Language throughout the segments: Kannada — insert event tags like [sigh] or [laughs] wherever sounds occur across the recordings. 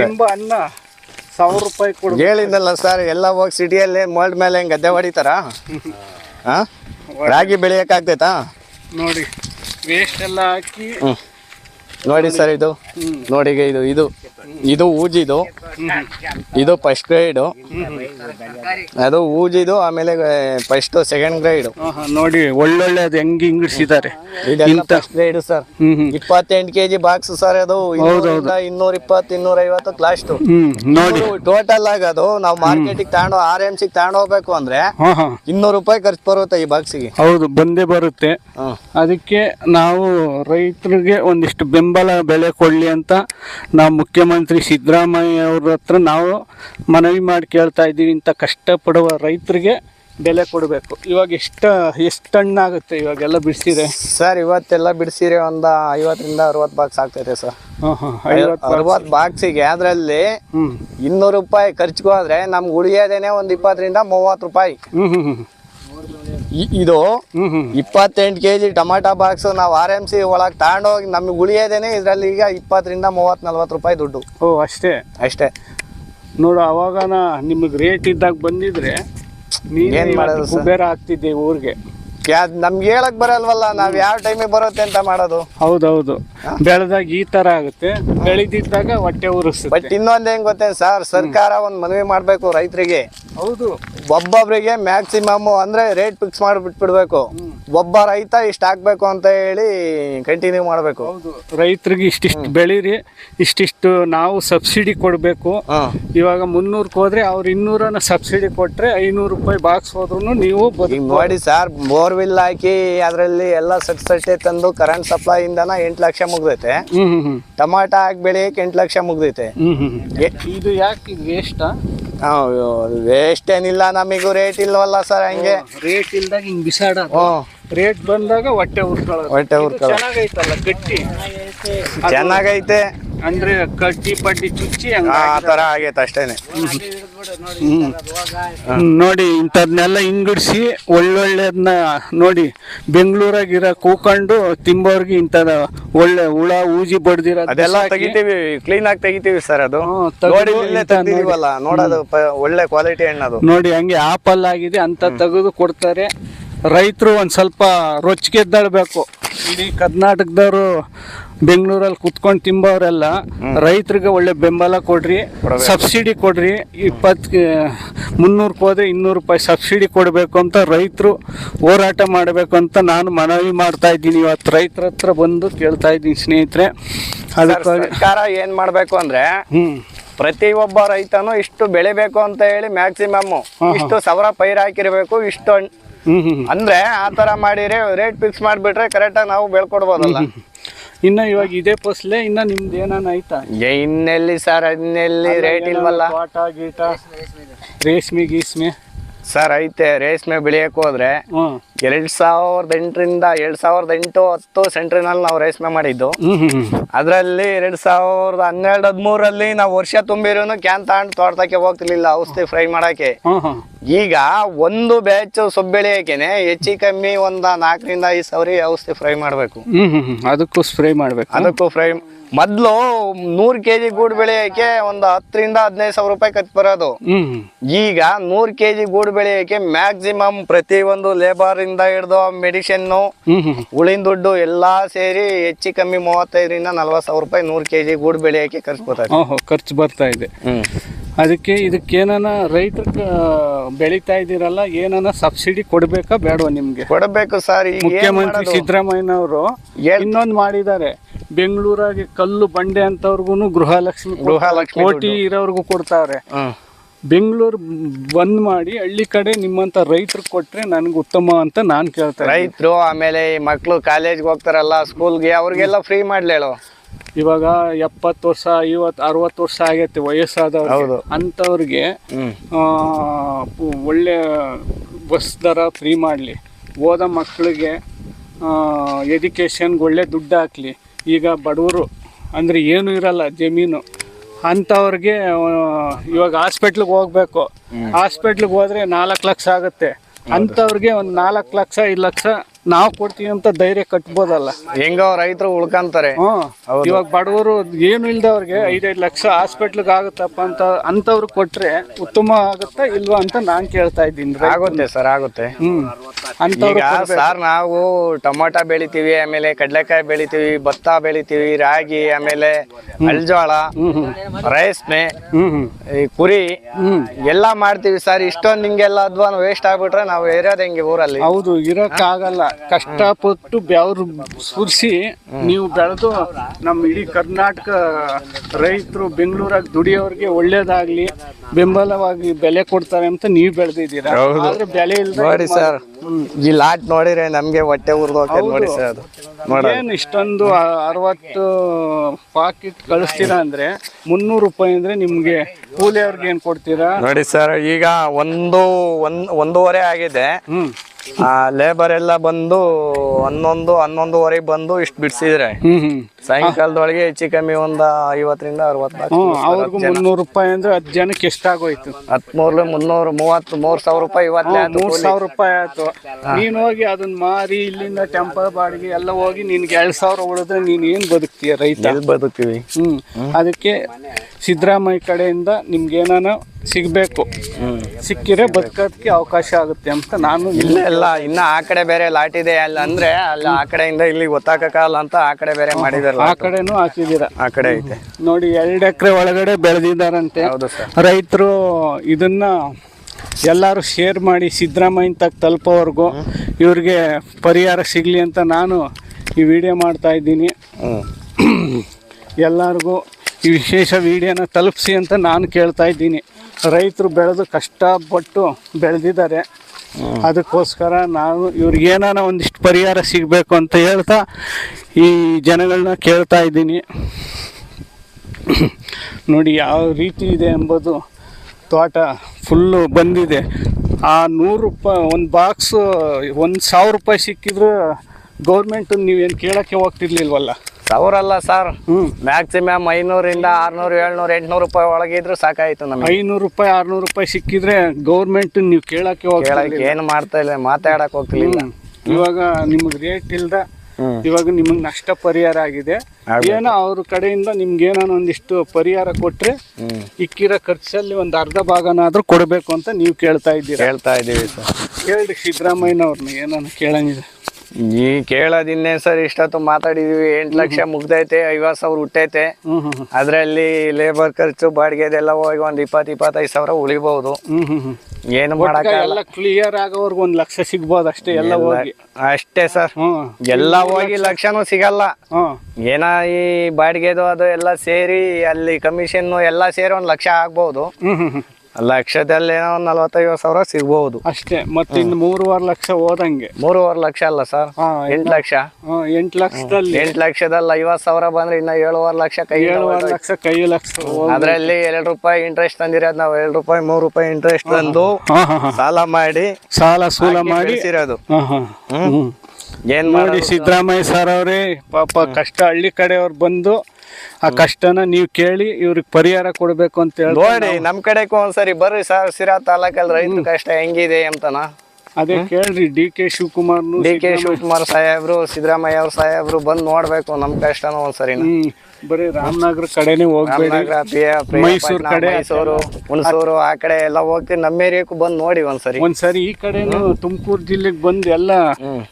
ತಿಂಬ ಅನ್ನ ಸಾವಿರ ರೂಪಾಯಿ ಕೊಡು. ಹೇಳಿದ್ನಲ್ಲ ಸರ್ ಎಲ್ಲ ಹೋಗಿ ಸಿಟಿಯಲ್ಲಿ ಮೋಲ್ಡ್ ಮೇಲೆ ಹೆಂಗ್ ಗದ್ದೆ ಹೊಡಿತಾರ? [laughs] ರಾಗಿ ರಾಗಿ ಬೆಳೆಯಕ್ಕಾಗ್ತೈತಾ ನೋಡಿ ವೇಸ್ಟ್ ಎಲ್ಲ ಹಾಕಿ ನೋಡಿ ಸರ್ ಇದು. ನೋಡಿ ಇದು ಇದು ಇದು ಊಜಿದು. ಇದು ಫಸ್ಟ್ ಗ್ರೇಡು ಅದು ಊಜಿದು ಆಮೇಲೆ ಫಸ್ಟ್ ಸೆಕೆಂಡ್ ಗ್ರೇಡು ನೋಡಿ ಒಳ್ಳೊಳ್ಳೆದು ಹೆಂಗ್ ಇಂಗಿಡ್ಸಿದ್ದಾರೆ ಇದೆಲ್ಲ ಫಸ್ಟ್ ಗ್ರೇಡ್ ಸರ್. ಇಪ್ಪತ್ತೆಂಟು ಕೆ ಕೆಜಿ ಬಾಕ್ಸ್ ಸರ್ ಅದು. ಇನ್ನೂರ ಇಪ್ಪತ್ತು ಇನ್ನೂರ ಐವತ್ತು ಲಾಸ್ಟ್ ನೋಡಿ. ಟೋಟಲ್ ಆಗೋದು ನಾವು ಮಾರ್ಕೆಟಿಗೆ ತಗೊಂಡು ಆರ್ ಎಂ ಸಿಗೆ ತಗೊಂಡು ಹೋಗ್ಬೇಕು ಅಂದ್ರೆ ಇನ್ನೂರು ರೂಪಾಯಿ ಖರ್ಚು ಬರುತ್ತೆ ಈ ಬಾಕ್ಸಿಗೆ ಹೌದು ಬಂದೇ ಬರುತ್ತೆ. ಅದಕ್ಕೆ ನಾವು ರೈತರಿಗೆ ಒಂದಿಷ್ಟು ಬೆಂಬಲ ಬೆಲೆ ಕೊಡಲಿ ಅಂತ ನಾವು ಮುಖ್ಯಮಂತ್ರಿ ಸಿದ್ದರಾಮಯ್ಯ ಅವ್ರ ಹತ್ರ ನಾವು ಮನವಿ ಮಾಡಿ ಕೇಳ್ತಾ ಇದ್ದೀವಿ. ಇಂಥ ಕಷ್ಟಪಡುವ ರೈತರಿಗೆ ಬೆಲೆ ಕೊಡಬೇಕು. ಇವಾಗ ಎಷ್ಟು ಎಷ್ಟು ಹಣ್ಣಾಗುತ್ತೆ ಇವಾಗೆಲ್ಲ ಬಿಡಿಸಿದೆ ಸರ್ ಇವತ್ತೆಲ್ಲ ಬಿಡಿಸಿರಿ ಒಂದು ಐವತ್ತರಿಂದ ಅರವತ್ತು ಬಾಕ್ಸ್ ಆಗ್ತೈತೆ ಸರ್. ಹಾಂ ಹಾಂ ಐವತ್ತು ಅರವತ್ತು ಬಾಕ್ಸಿಗೆ ಅದರಲ್ಲಿ ಹ್ಞೂ ಇನ್ನೂರು ರೂಪಾಯಿ ಖರ್ಚಿಗೆ ಹೋದ್ರೆ ನಮ್ಗೆ ಉಳಿಯೋದೇನೆ ಒಂದು ಇಪ್ಪತ್ತರಿಂದ ಮೂವತ್ತು ರೂಪಾಯಿ. ಹ್ಞೂ ಹ್ಞೂ ಹ್ಞೂ ಇ- ಇದು ಇಪ್ಪತ್ತೆಂಟು ಕೆ ಜಿ ಟೊಮಾಟೊ ಬಾಕ್ಸ್ ನಾವು ಆರ್ ಎಂ ಸಿ ಒಳಗೆ ತಗೊಂಡೋಗಿ ನಮ್ಗೆ ಉಳಿಯೋದೇನೆ ಇದರಲ್ಲಿ ಈಗ ಇಪ್ಪತ್ತರಿಂದ ಮೂವತ್ತು ನಲ್ವತ್ತು ರೂಪಾಯಿ ದುಡ್ಡು. ಓ ಅಷ್ಟೇ? ಅಷ್ಟೇ. ನೋಡು ಅವಾಗ ನಿಮಗೆ ರೇಟ್ ಇದ್ದಾಗ ಬಂದಿದ್ರೆ ನೀನು ಏನು ಮಾಡೋದು? ಕುಬೇರ ಆಗ್ತಿದ್ದೆ ಊರಿಗೆ. ನಮ್ಗೆ ಹೇಳಕ್ ಬರಲ್ವಲ್ಲ ನಾವು ಯಾವ ಟೈಮಿಗೆ ಬರುತ್ತೆ ಅಂತ ಮಾಡೋದು. ಹೌದೌದು. ಬೆಳೆದಾಗ ಈ ತರ ಆಗುತ್ತೆ. ಬೆಳೆದಿದ್ದಾಗ ಹೊಟ್ಟೆ ಉರಿಸುತ್ತೆ. ಬಟ್ ಇನ್ನೊಂದ್ ಹೆಂಗ್ ಗೊತ್ತೇನು ಸರ್ ಸರ್ಕಾರ ಒಂದ್ ಮನವಿ ಮಾಡ್ಬೇಕು ರೈತರಿಗೆ. ಹೌದು. ಒಬ್ಬೊಬ್ರಿಗೆ ಮ್ಯಾಕ್ಸಿಮಮ್ ಅಂದ್ರೆ ರೇಟ್ ಫಿಕ್ಸ್ ಮಾಡಿ ಬಿಟ್ಬಿಡ್ಬೇಕು ಒಬ್ಬ ರೈತ ಇಷ್ಟ ಹಾಕ್ಬೇಕು ಅಂತ ಹೇಳಿ ಕಂಟಿನ್ಯೂ ಮಾಡಬೇಕು. ಹೌದು ರೈತರಿಗೆ ಇಷ್ಟಿಷ್ಟು ಬೆಳೀರಿ ಇಷ್ಟಿಷ್ಟು ನಾವು ಸಬ್ಸಿಡಿ ಕೊಡಬೇಕು. ಇವಾಗ ಮುನ್ನೂರಕ್ಕೆ ಹೋದ್ರೆ ಅವ್ರು ಇನ್ನೂರನ್ನ ಸಬ್ಸಿಡಿ ಕೊಟ್ರೆ ಐನೂರು ರೂಪಾಯಿ ಬಾಕ್ಸ್ ಹೋದ್ರು ನೀವು ಈಗ ನೋಡಿ ಸರ್ ಬೋರ್ವೆಲ್ ಹಾಕಿ ಅದರಲ್ಲಿ ಎಲ್ಲ ಸಟ್ ಸಟ್ಟೆ ತಂದು ಕರೆಂಟ್ ಸಪ್ಲೈ ಇಂದನ ಎಂಟು ಲಕ್ಷ ಮುಗ್ದೈತೆ. ಟಮಾಟ ಹಾಕಿ ಬೆಳೆಯಕ್ಕೆ ಎಂಟು ಲಕ್ಷ ಮುಗ್ದೈತೆ. ಇದು ಯಾಕೆ ಇದು ವೇಸ್ಟಾ ವೇಸ್ಟ್ ಏನಿಲ್ಲ ನಮಿಗೂ ರೇಟ್ ಇಲ್ವಲ್ಲ ಸರ್ ಹಂಗೆ. ರೇಟ್ ಇಲ್ದಾಗ ಹಿಂಗ್ ಬಿಸಾಡ ರೇಟ್ ಬಂದಾಗ ಹೊಟ್ಟೆ ಉರ್ಕೊಳ್ಳೋದು ಹೊಟ್ಟೆ ಉರ್ಕೊಳ್ಳೋದು. ಚೆನ್ನಾಗೈತಲ್ಲ ಗಟ್ಟಿ. ಚೆನ್ನಾಗೈತೆ. ಅಂದ್ರೆ ಕಟ್ಟಿ ಪಟ್ಟಿ ಚುಚ್ಚಿ ಹಂಗ ಆ ಥರ ಆಗೈತೆ ಅಷ್ಟೇನೆ. ನೋಡಿ ಇಂಥದ್ನೆಲ್ಲ ಹಿಂಗಿಡ್ಸಿ ಒಳ್ಳೊಳ್ಳೆದನ್ನ ನೋಡಿ ಬೆಂಗಳೂರಾಗಿರೋ ಕೂಕೊಂಡು ತಿಂಬೋರ್ಗೆ ಇಂಥದ ಒಳ್ಳೆ ಹುಳ ಊಜಿ ಬಡ್ದಿರ ಅದೆಲ್ಲ ತೆಗಿತೀವಿ ಕ್ಲೀನ್ ಆಗಿ ತೆಗಿತೀವಿ ಸರ್ ಅದು. ನೋಡಿ ಇಲ್ಲೇ ಇಂಥ ತೆಗ್ದಿದೀವಲ್ಲ ನೋಡೋದು ಪ- ಒಳ್ಳೆ ಕ್ವಾಲಿಟಿ ಹಣ್ಣದು. ನೋಡಿ ಹಂಗೆ ಆಪಲ್ ಆಗಿದೆ ಅಂತ ತೆಗೆದು ಕೊಡ್ತಾರೆ. ರೈತರು ಒಂದು ಸ್ವಲ್ಪ ರೊಚ್ಚಿಗೆದ್ದಾಳ್ಬೇಕು ಇಡೀ ಕರ್ನಾಟಕದವರು ಬೆಂಗಳೂರಲ್ಲಿ ಕುತ್ಕೊಂಡು ತಿಂಬೋರೆಲ್ಲ ರೈತರಿಗೆ ಒಳ್ಳೆ ಬೆಂಬಲ ಕೊಡ್ರಿ ಸಬ್ಸಿಡಿ ಕೊಡ್ರಿ ಇಪ್ಪತ್ತು ಮುನ್ನೂರಕ್ಕೆ ಹೋದ್ರೆ ಇನ್ನೂರು ರೂಪಾಯಿ ಸಬ್ಸಿಡಿ ಕೊಡಬೇಕು ಅಂತ ರೈತರು ಹೋರಾಟ ಮಾಡಬೇಕು ಅಂತ ನಾನು ಮನವಿ ಮಾಡ್ತಾ ಇದ್ದೀನಿ. ಇವತ್ತು ರೈತರ ಹತ್ರ ಬಂದು ಕೇಳ್ತಾ ಇದ್ದೀನಿ ಸ್ನೇಹಿತರೆ. ಅದಕ್ಕಾಗಿ ಸರ್ಕಾರ ಏನು ಮಾಡಬೇಕು ಅಂದರೆ ಹ್ಞೂ ಪ್ರತಿ ಒಬ್ಬ ರೈತನು ಇಷ್ಟು ಬೆಳಿಬೇಕು ಅಂತ ಹೇಳಿ ಮ್ಯಾಕ್ಸಿಮಮ್ ಇಷ್ಟು ಸಾವಿರ ಪೈರ್ ಹಾಕಿರಬೇಕು ಇಷ್ಟು ಅಂದ್ರೆ ಆ ತರ ಮಾಡಿರಿ ರೇಟ್ ಫಿಕ್ಸ್ ಮಾಡಿಬಿಟ್ರೆ ಕರೆಕ್ಟಾಗಿ ನಾವು ಬೆಳ್ಕೊಡ್ಬೋದಲ್ಲ. ಇನ್ನು ಇವಾಗ ಇದೇ ಫಸ್ಲೆ ಇನ್ನ ನಿಮ್ದು ಏನಾನ ಆಯ್ತಾ? ಇನ್ನೆಲ್ಲಿ ಸರ್ ಇನ್ನೆಲ್ಲಿ ರೇಟ್ ಇಲ್ವಲ್ಲ? ಗೀಟ ರೇಷ್ಮೆ ಗೀಸ್ಮೆ ಸರ್ ಐತೆ ರೇಷ್ಮೆ ಬೆಳೆಯಕ್ ಹೋದ್ರೆ ಎರಡ್ ಸಾವಿರದ ಎಂಟರಿಂದ ಎರಡ್ ಸಾವಿರದ ಎಂಟು ಹತ್ತು ಸೆಂಟ್ರಿನಲ್ಲಿ ನಾವು ರೇಷ್ಮೆ ಮಾಡಿದ್ದು. ಅದರಲ್ಲಿ ಎರಡ್ ಸಾವಿರದ ಹನ್ನೆರಡು ಹದಿಮೂರಲ್ಲಿ ನಾವು ವರ್ಷ ತುಂಬಿರೋನು ಕ್ಯಾನ್ ತಗೊಂಡು ತೋಟಕ್ಕೆ ಹೋಗ್ತಿರ್ಲಿಲ್ಲ ಔಷಧಿ ಫ್ರೈ ಮಾಡಕ್ಕೆ. ಈಗ ಒಂದು ಬ್ಯಾಚ್ ಸೊಬ್ ಬೆಳೆಯಕೇನೆ ಹೆಚ್ಚು ಕಮ್ಮಿ ಒಂದ ನಾಲ್ಕರಿಂದ ಐದು ಸಾವಿರ ಔಷಧಿ ಫ್ರೈ ಮಾಡಬೇಕು. ಅದಕ್ಕೂ ಸ್ಪ್ರೇ ಮಾಡ್ಬೇಕು. ಅದಕ್ಕೂ ಫ್ರೈ ಮೊದ್ಲು ನೂರ್ ಕೆಜಿ ಗೂಡು ಬೆಳೆಯಕ್ಕೆ ಒಂದು ಹತ್ತರಿಂದ ಹದಿನೈದು ಸಾವಿರ ರೂಪಾಯಿ ಖರ್ಚು ಬರೋದು. ಈಗ ನೂರ್ ಕೆಜಿ ಗೂಡು ಬೆಳೆಯಕ್ಕೆ ಮ್ಯಾಕ್ಸಿಮಮ್ ಪ್ರತಿ ಒಂದು ಲೇಬರ್ ಇಂದ ಹಿಡಿದು ಮೆಡಿಸಿನ್ ಉಳಿನ ದುಡ್ಡು ಎಲ್ಲಾ ಸೇರಿ ಹೆಚ್ಚು ಕಮ್ಮಿ ಮೂವತ್ತೈದರಿಂದ ನಲ್ವತ್ತು ಸಾವಿರ ರೂಪಾಯಿ ನೂರ್ ಕೆಜಿ ಗೂಡು ಬೆಳೆಯಕ್ಕೆ ಖರ್ಚು ಬರ್ತಾ ಖರ್ಚು ಬರ್ತಾ ಇದೆ. ಅದಕ್ಕೆ ಇದಕ್ಕೇನಾನ ರೈತರ ಬೆಳೀತಾ ಇದ್ದೀರಲ್ಲ ಏನಾನ ಸಬ್ಸಿಡಿ ಕೊಡ್ಬೇಕಾ ಬೇಡ ನಿಮ್ಗೆ? ಕೊಡಬೇಕು ಸರ್ ಈಗ ಮುಖ್ಯಮಂತ್ರಿ ಸಿದ್ಧರಾಮಯ್ಯನವರು ಸಿದ್ದರಾಮಯ್ಯನವರು ಇನ್ನೊಂದು ಮಾಡಿದ್ದಾರೆ. ಬೆಂಗಳೂರಾಗೆ ಕಲ್ಲು ಬಂಡೆ ಅಂತವ್ರಿಗೂ ಗೃಹಲಕ್ಷ್ಮಿ ಗೃಹಲಕ್ಷ್ಮಿ ಕೋಟಿ ಇರೋರ್ಗು ಕೊಡ್ತಾವ್ರೆ ಬೆಂಗಳೂರು ಬಂದ್ ಮಾಡಿ ಹಳ್ಳಿ ಕಡೆ ನಿಮ್ಮಂತ ರೈತರು ಕೊಟ್ರೆ ನನ್ಗೆ ಉತ್ತಮ ಅಂತ ನಾನು ಕೇಳ್ತೇನೆ ಇದ್ದೀನಿ. ರೈತರು ಆಮೇಲೆ ಈ ಮಕ್ಕಳು ಕಾಲೇಜ್ಗೆ ಹೋಗ್ತಾರಲ್ಲ ಸ್ಕೂಲ್ಗೆ ಅವ್ರಿಗೆಲ್ಲ ಫ್ರೀ ಮಾಡ್ಲೇಳು ಇವಾಗ ಎಪ್ಪತ್ತು ವರ್ಷ ಐವತ್ತು ಅರವತ್ತು ವರ್ಷ ಆಗೈತೆ ವಯಸ್ಸಾದವ್ರು. ಅಂಥವ್ರಿಗೆ ಒಳ್ಳೆ ಬಸ್ ದರ ಫ್ರೀ ಮಾಡಲಿ. ಹೋದ ಮಕ್ಕಳಿಗೆ ಎಜುಕೇಷನ್ಗೆ ಒಳ್ಳೆ ದುಡ್ಡು ಹಾಕಲಿ. ಈಗ ಬಡವರು ಅಂದರೆ ಏನೂ ಇರಲ್ಲ ಜಮೀನು. ಅಂಥವ್ರಿಗೆ ಇವಾಗ ಹಾಸ್ಪಿಟ್ಲಿಗೆ ಹೋಗ್ಬೇಕು. ಹಾಸ್ಪಿಟ್ಲಿಗೆ ಹೋದರೆ ನಾಲ್ಕು ಲಕ್ಷ ಆಗುತ್ತೆ. ಅಂಥವ್ರಿಗೆ ಒಂದು ನಾಲ್ಕು ಲಕ್ಷ ಐದು ಲಕ್ಷ ನಾವು ಕೊಡ್ತೀವಿ ಅಂತ ಧೈರ್ಯ ಕಟ್ಬೋದಲ್ಲ. ಹೆಂಗ ರೈತರು ಉಳ್ಕಂತಾರೆ. ಇವಾಗ ಬಡವರು ಏನು ಇಲ್ದವ್ರಿಗೆ ಐದೈದು ಲಕ್ಷ ಹಾಸ್ಪಿಟ್ಲ್ ಆಗುತ್ತಪ್ಪ ಅಂತ ಅಂತವ್ರು ಕೊಟ್ರೆ ಉತ್ತಮ ಆಗುತ್ತಾ ಇಲ್ವಾ ಅಂತ ನಾನ್ ಕೇಳ್ತಾ ಇದ್ದೀನಿ ಆಗುತ್ತೆ ಸರ್ ಆಗುತ್ತೆ. ಹ್ಮ್ ಈಗ ಸರ್ ನಾವು ಟೊಮಾಟ ಬೆಳಿತೀವಿ ಆಮೇಲೆ ಕಡ್ಲೆಕಾಯಿ ಬೆಳಿತೀವಿ ಭತ್ತ ಬೆಳಿತೀವಿ ರಾಗಿ ಆಮೇಲೆ ಅಲ್ಜೋಳ ರೈಸ್ಮೆ ಈ ಕುರಿ ಎಲ್ಲಾ ಮಾಡ್ತೀವಿ ಸರ್. ಇಷ್ಟೊಂದು ಹಿಂಗೆಲ್ಲ ಅಧ್ವಾನ ವೇಸ್ಟ್ ಆಗ್ಬಿಟ್ರೆ ನಾವು ಇರೋದ್ ಹೆಂಗೆ ಊರಲ್ಲಿ? ಹೌದು ಇರೋಕ್ಕಾಗಲ್ಲ. ಆಗಲ್ಲ ಕಷ್ಟಪಟ್ಟು ಬೆವರು ಸುರಿಸಿ ನೀವು ಬೆಳೆದು ನಮ್ಮ ಇಡೀ ಕರ್ನಾಟಕ ರೈತರು ಬೆಂಗಳೂರಾಗ ದುಡಿಯೋರಿಗೆ ಒಳ್ಳೇದಾಗ್ಲಿ ಬೆಂಬಲವಾಗಿ ಬೆಲೆ ಕೊಡ್ತಾರೆ ಅಂತ ನೀವು ಬೆಳೆದಿದ್ದೀರಾ? ಆದ್ರೆ ಬೆಲೆ ಇಲ್ಲ ನೋಡಿ ಸರ್ ಈ ಲಾಟ್ ನೋಡಿದ್ರೆ ನಮ್ಗೆ ಹೊಟ್ಟೆ ಉರ್ದೋಕೆ ನೋಡಿ ಸರ್ ಅದು. ನೋಡ ಏನ್ ಇಷ್ಟೊಂದು ಅರವತ್ತು ಪಾಕಿಟ್ ಕಳಿಸ್ತೀರಾ ಅಂದ್ರೆ ಮುನ್ನೂರು ರೂಪಾಯಿ ಅಂದ್ರೆ ನಿಮ್ಗೆ ಕೂಲಿ ಅವ್ರಿಗೆ ಏನ್ ಕೊಡ್ತೀರಾ? ನೋಡಿ ಸರ್ ಈಗ ಒಂದು ಒಂದ್ ಒಂದೂವರೆ ಆಗಿದೆ. ಆ ಲೇಬರ್ ಎಲ್ಲ ಬಂದು ಹನ್ನೊಂದು ಹನ್ನೊಂದುವರೆಗೆ ಬಂದು ಇಷ್ಟು ಬಿಡಿಸಿದ್ರೆ. ಸಾಯಂಕಾಲದೊಳಗೆ ಹೆಚ್ಚು ಕಮ್ಮಿ ಒಂದ ಐವತ್ತರಿಂದ ಅರವತ್ತು ಅವ್ರಿಗೂ ಮುನ್ನೂರು ರೂಪಾಯಿ ಅಂದ್ರೆ ಹತ್ತು ಜನಕ್ಕೆ ಎಷ್ಟಾಗೋಯ್ತು ಹತ್ಮೂರ್ಲು ಮುನ್ನೂರು ಮೂವತ್ತು ಮೂರ್ ಸಾವಿರ ರೂಪಾಯಿ ಇವತ್ತೇ ಮೂರ್ ಸಾವಿರ ರೂಪಾಯಿ ಆಯ್ತು. ನೀನ್ ಹೋಗಿ ಅದನ್ನ ಮಾರಿ ಇಲ್ಲಿಂದ ಟೆಂಪಲ್ ಬಾಡಿಗೆ ಎಲ್ಲ ಹೋಗಿ ನಿನ್ಗೆ ಎರಡ್ ಸಾವಿರ ಉಳಿದ್ರೆ ನೀನ್ ಏನ್ ಬದುಕ್ತೀಯ ರೈತ? ಬದುಕ್ತೀವಿ? ಹ್ಮ್. ಅದಕ್ಕೆ ಸಿದ್ದರಾಮಯ್ಯ ಕಡೆಯಿಂದ ನಿಮ್ಗೆ ಏನಾನ ಸಿಗ್ಬೇಕು. ಸಿಕ್ಕಿದ್ರೆ ಬದುಕೋದಕ್ಕೆ ಅವಕಾಶ ಆಗುತ್ತೆ ಅಂತ ನಾನು ಇಲ್ಲ ಇಲ್ಲ ಇನ್ನ ಆ ಕಡೆ ಬೇರೆ ಲಾಟ್ ಇದೆ ಅಲ್ಲ ಅಂದ್ರೆ ಅಲ್ಲಿ ಆ ಕಡೆಯಿಂದ ಇಲ್ಲಿ ಗೊತ್ತಾಗಲ್ಲ ಅಂತ ಆ ಕಡೆ ಬೇರೆ ಮಾಡಿದಾರಲ್ಲ. ಆ ಕಡೆನೂ ಹಾಕಿದ್ದೀರ? ಆ ಕಡೆ ಐತೆ. ನೋಡಿ ಎರಡು ಎಕರೆ ಒಳಗಡೆ ಬೆಳೆದಿದ್ದಾರಂತೆ. ಹೌದು ಸರ್. ರೈತರು ಇದನ್ನ ಎಲ್ಲರೂ ಶೇರ್ ಮಾಡಿ ಸಿದ್ದರಾಮಯ್ಯ ತಲುಪೋವರೆಗೂ ಇವ್ರಿಗೆ ಪರಿಹಾರ ಸಿಗಲಿ ಅಂತ ನಾನು ಈ ವಿಡಿಯೋ ಮಾಡ್ತಾ ಇದ್ದೀನಿ. ಎಲ್ಲರಿಗೂ ಈ ವಿಶೇಷ ವಿಡಿಯೋನ ತಲುಪಿಸಿ ಅಂತ ನಾನು ಕೇಳ್ತಾ ಇದ್ದೀನಿ. ರೈತರು ಬೆಳೆದು ಕಷ್ಟಪಟ್ಟು ಬೆಳೆದಿದ್ದಾರೆ. ಅದಕ್ಕೋಸ್ಕರ ನಾನು ಇವ್ರಿಗೆ ಏನಾರ ಒಂದಿಷ್ಟು ಪರಿಹಾರ ಸಿಗಬೇಕು ಅಂತ ಹೇಳ್ತಾ ಈ ಜನಗಳನ್ನ ಕೇಳ್ತಾ ಇದ್ದೀನಿ. ನೋಡಿ ಯಾವ ರೀತಿ ಇದೆ ಎಂಬುದು ತೋಟ ಫುಲ್ಲು ಬಂದಿದೆ. ಆ ನೂರು ರೂಪಾಯಿ ಒಂದು ಬಾಕ್ಸು ಒಂದು ಸಾವಿರ ರೂಪಾಯಿ ಸಿಕ್ಕಿದ್ರು ಗೌರ್ಮೆಂಟ್ ನೀವೇನು ಕೇಳೋಕ್ಕೆ ಹೋಗ್ತಿರ್ಲಿಲ್ವಲ್ಲ? ಸಾವಿರ ಅಲ್ಲ ಸರ್ ಮ್ಯಾಕ್ಸಿಮಮ್ ಐನೂರಿಂದ ಆರ್ನೂರು ಏಳ್ನೂರು ಎಂಟ್ನೂರು ರೂಪಾಯಿ ಒಳಗಿದ್ರು ಸಾಕಾಯ್ತು ನಮಗೆ. ಐನೂರು ರೂಪಾಯಿ ಆರ್ನೂರು ರೂಪಾಯಿ ಸಿಕ್ಕಿದ್ರೆ ಗೌರ್ಮೆಂಟ್ ನೀವು ಕೇಳಕ್ಕೆ ಹೋಗ್ತಾ ಕೇಳಕ್ ಏನು ಮಾಡ್ತಾ ಇಲ್ಲ ಮಾತಾಡಕ್ ಹೋಗ್ತಿಲ್ಲ ಇವಾಗ ನಿಮಗೆ ರೇಟ್ ಇಲ್ದ ಇವಾಗ ನಿಮಗೆ ನಷ್ಟ ಪರಿಹಾರ ಆಗಿದೆ. ಏನೋ ಅವ್ರ ಕಡೆಯಿಂದ ನಿಮ್ಗೆ ಏನಾನ ಒಂದಿಷ್ಟು ಪರಿಹಾರ ಕೊಟ್ರೆ ಇಕ್ಕಿರೋ ಖರ್ಚಲ್ಲಿ ಒಂದು ಅರ್ಧ ಭಾಗನಾದ್ರೂ ಕೊಡಬೇಕು ಅಂತ ನೀವು ಕೇಳ್ತಾ ಇದ್ದೀರಾ? ಹೇಳ್ತಾ ಇದ್ದೀವಿ ಸರ್. ಕೇಳ್ರಿ ಸಿದ್ದರಾಮಯ್ಯನವ್ರನ್ನ ಏನಾನ ಕೇಳಂಗಿದೆ ಈ ಕೇಳೋದಿನ್ನೇ ಸರ್? ಇಷ್ಟೊತ್ತು ಮಾತಾಡಿದೀವಿ ಎಂಟು ಲಕ್ಷ ಮುಗ್ದೈತೆ ಐವತ್ತು ಸಾವಿರ ಹುಟ್ಟೈತೆ. ಅದರಲ್ಲಿ ಲೇಬರ್ ಖರ್ಚು ಬಾಡಿಗೆದೆಲ್ಲ ಹೋಗಿ ಒಂದು ಇಪ್ಪತ್ತು ಇಪ್ಪತ್ತೈದು ಸಾವಿರ ಉಳಿಬಹುದು ಏನು ಮಾಡಕ್ಕ ಎಲ್ಲ ಕ್ಲಿಯರ್ ಆಗೋವರೆಗೂ ಒಂದು ಲಕ್ಷ ಸಿಗ್ಬೋದು ಅಷ್ಟೇ ಎಲ್ಲ ಹೋಗಿ. ಅಷ್ಟೇ ಸರ್. ಎಲ್ಲ ಹೋಗಿ ಲಕ್ಷನೂ ಸಿಗಲ್ಲ. ಏನ ಈ ಬಾಡಿಗೆದು ಅದು ಎಲ್ಲ ಸೇರಿ ಅಲ್ಲಿ ಕಮಿಷನ್ ಎಲ್ಲ ಸೇರಿ ಒಂದು ಲಕ್ಷ ಆಗ್ಬಹುದು ಲಕ್ಷದಲ್ಲಿ ಏನೋ ಒಂದು ನಲ್ವತ್ತೈವತ್ತು ಸಾವಿರ ಸಿಗ್ಬಹುದು ಅಷ್ಟೇ ಮತ್ತೆ ಇನ್ನು ಮೂರುವರೆ ಲಕ್ಷ ಹೋದಂಗೆ. ಮೂರುವರೆ ಲಕ್ಷ ಅಲ್ಲ ಸರ್? ಎಂಟು ಲಕ್ಷ? ಎಂಟು ಲಕ್ಷದಲ್ಲಿ. ಎಂಟು ಲಕ್ಷದಲ್ಲಿ ಐವತ್ತು ಸಾವಿರ ಬಂದ್ರೆ ಇನ್ನ ಏಳುವರೆ ಲಕ್ಷ ಕೈ ಏಳುವರೆ ಲಕ್ಷ ಕೈ ಲಕ್ಷ ಅದರಲ್ಲಿ ಎರಡು ರೂಪಾಯಿ ಇಂಟ್ರೆಸ್ಟ್ ತಂದಿರೋದು ನಾವು ಎರಡು ರೂಪಾಯಿ ಮೂರು ರೂಪಾಯಿ ಇಂಟ್ರೆಸ್ಟ್ ತಂದು ಸಾಲ ಮಾಡಿ ಸಾಲ ಸೂಲ ಮಾಡಿ. ಬೆಳ್ಸಿರೋದು. ಮಾಡಿ ನೋಡಿ ಸಿದ್ದರಾಮಯ್ಯ ಸರ್ ಅವರೇ ಪಾಪ ಕಷ್ಟ ಹಳ್ಳಿ ಕಡೆಯವ್ರು ಬಂದು ಆ ಕಷ್ಟನ ನೀವು ಕೇಳಿ ಇವ್ರಿಗೆ ಪರಿಹಾರ ಕೊಡ್ಬೇಕು ಅಂತ ಹೇಳಿ ನೋಡಿ ನಮ್ ಕಡೆಗೂ ಒಂದ್ಸರಿ ಬರ್ರಿ ಸರ್ ಸಿರಾ ತಾಲೂಕಲ್ಲಿ ರೈತ ಕಷ್ಟ ಹೆಂಗಿದೆ ಅಂತನ. ಅದೇ ಕೇಳ್ರಿ ಡಿ ಕೆ ಶಿವಕುಮಾರ್ನು ಡಿ ಕೆ ಶಿವಕುಮಾರ್ ಸಾಹೇಬ್ರು ಸಿದ್ದರಾಮಯ್ಯ ಅವ್ರ ಸಾಹೇಬ್ರು ಬಂದು ನೋಡ್ಬೇಕು ನಮ್ ಕಷ್ಟನ ಒಂದ್ಸರಿ ಹ್ಮ್. ಬರೀ ರಾಮನಗರ ಕಡೆನೆ ಹೋಗ್ಬೇಡಿ. ಮೈಸೂರ್ ಕಡೆ ಮೈಸೂರು ಹುಣಸೂರು ಆ ಕಡೆ ಎಲ್ಲ ಹೋಗ್ತೀವಿ ನಮ್ಮ ಏರಿಯಾಕ್ಕೂ ಬಂದ್ ನೋಡಿ ಒಂದ್ಸರಿ. ಒಂದ್ಸರಿ ಈ ಕಡೆನು ತುಮಕೂರು ಜಿಲ್ಲೆಗೆ ಬಂದು ಎಲ್ಲ.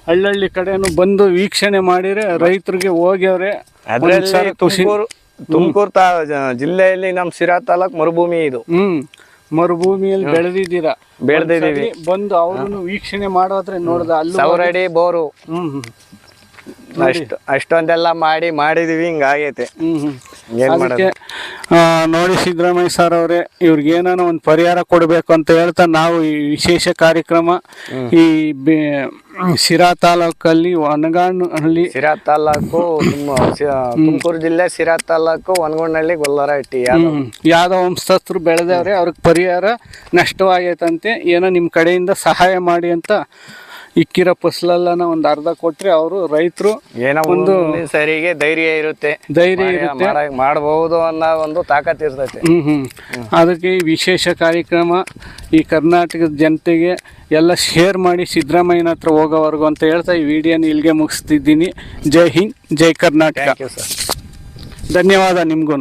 ಹಳ್ಳಹಳ್ಳಿ ಕಡೆನು ಬಂದು ವೀಕ್ಷಣೆ ಮಾಡಿದ್ರೆ ರೈತರಿಗೆ ಹೋಗ್ಯವ್ರೆ. ಅದ್ರಲ್ಲಿ ತುಮಕೂರು ತುಮಕೂರು ತಾ ಜಿಲ್ಲೆಯಲ್ಲಿ ನಮ್ ಸಿರಾ ತಾಲೂಕ್ ಮರುಭೂಮಿ ಇದು. ಹ್ಮ್. ಮರುಭೂಮಿಯಲ್ಲಿ ಬೆಳೆದಿದ್ದೀರಾ? ಬೆಳೆದಿದ್ದೀವಿ. ಬಂದು ಅವ್ರನ್ನು ವೀಕ್ಷಣೆ ಮಾಡೋದ್ರೆ ನೋಡ್ದ ಅಲ್ಲಿ ಬೋರು. ಹ್ಮ್. ಅಷ್ಟು ಅಷ್ಟೊಂದೆಲ್ಲ ಮಾಡಿ ಮಾಡಿದೀವಿ ಹಿಂಗಾಗೈತೆ. ಏನು ಹ್ಮ್. ಅದಕ್ಕೆ ಆ, ನೋಡಿ ಸಿದ್ದರಾಮಯ್ಯ ಸರ್ ಅವರೇ ಇವ್ರಿಗೆ ಏನಾನ ಒಂದು ಪರಿಹಾರ ಕೊಡಬೇಕು ಅಂತ ಹೇಳ್ತಾ ನಾವು ಈ ವಿಶೇಷ ಕಾರ್ಯಕ್ರಮ ಈ ಬೆ- ಸಿರಾ ತಾಲೂಕಲ್ಲಿ ಒನಗಾನಹಳ್ಳಿ ಸಿರಾ ತಾಲೂಕು ತುಮ- ತುಮಕೂರು ಜಿಲ್ಲೆ ಸಿರಾ ತಾಲೂಕು ವನಗೊಂಡಳ್ಳಿ ಗೊಲ್ಲರ ಇಟ್ಟಿ. ಯಾವ್ದೋ ವಂಶಸ್ಥರು ಬೆಳೆದವ್ರೆ ಅವ್ರಿಗೆ ಪರಿಹಾರ ನಷ್ಟವಾಗೈತಂತೆ ಏನೋ ನಿಮ್ಮ ಕಡೆಯಿಂದ ಸಹಾಯ ಮಾಡಿ ಅಂತ ಇಕ್ಕಿರೋ ಫಸಲಲ್ಲನ ಒಂದು ಅರ್ಧ ಕೊಟ್ರೆ ಅವರು ರೈತರು ಏನೋ ಒಂದು ಸರಿಗೆ ಧೈರ್ಯ ಇರುತ್ತೆ. ಧೈರ್ಯ ಇರುತ್ತೆ. ಮಾಡಬಹುದು ಅನ್ನೋ ಒಂದು ತಾಕತ್ ಇರ್ತೈತೆ. ಹ್ಮ್ ಹ್ಮ್. ಅದಕ್ಕೆ ಈ ವಿಶೇಷ ಕಾರ್ಯಕ್ರಮ ಈ ಕರ್ನಾಟಕದ ಜನತೆಗೆ ಎಲ್ಲ ಶೇರ್ ಮಾಡಿ ಸಿದ್ದರಾಮಯ್ಯನ ಹತ್ರ ಹೋಗೋವರೆಗೂ ಅಂತ ಹೇಳ್ತಾ ಈ ವಿಡಿಯೋನ ಇಲ್ಲಿಗೆ ಮುಗಿಸ್ತಿದ್ದೀನಿ. ಜೈ ಹಿಂದ್ ಜೈ ಕರ್ನಾಟಕ. ಧನ್ಯವಾದ ನಿಮ್ಗೂ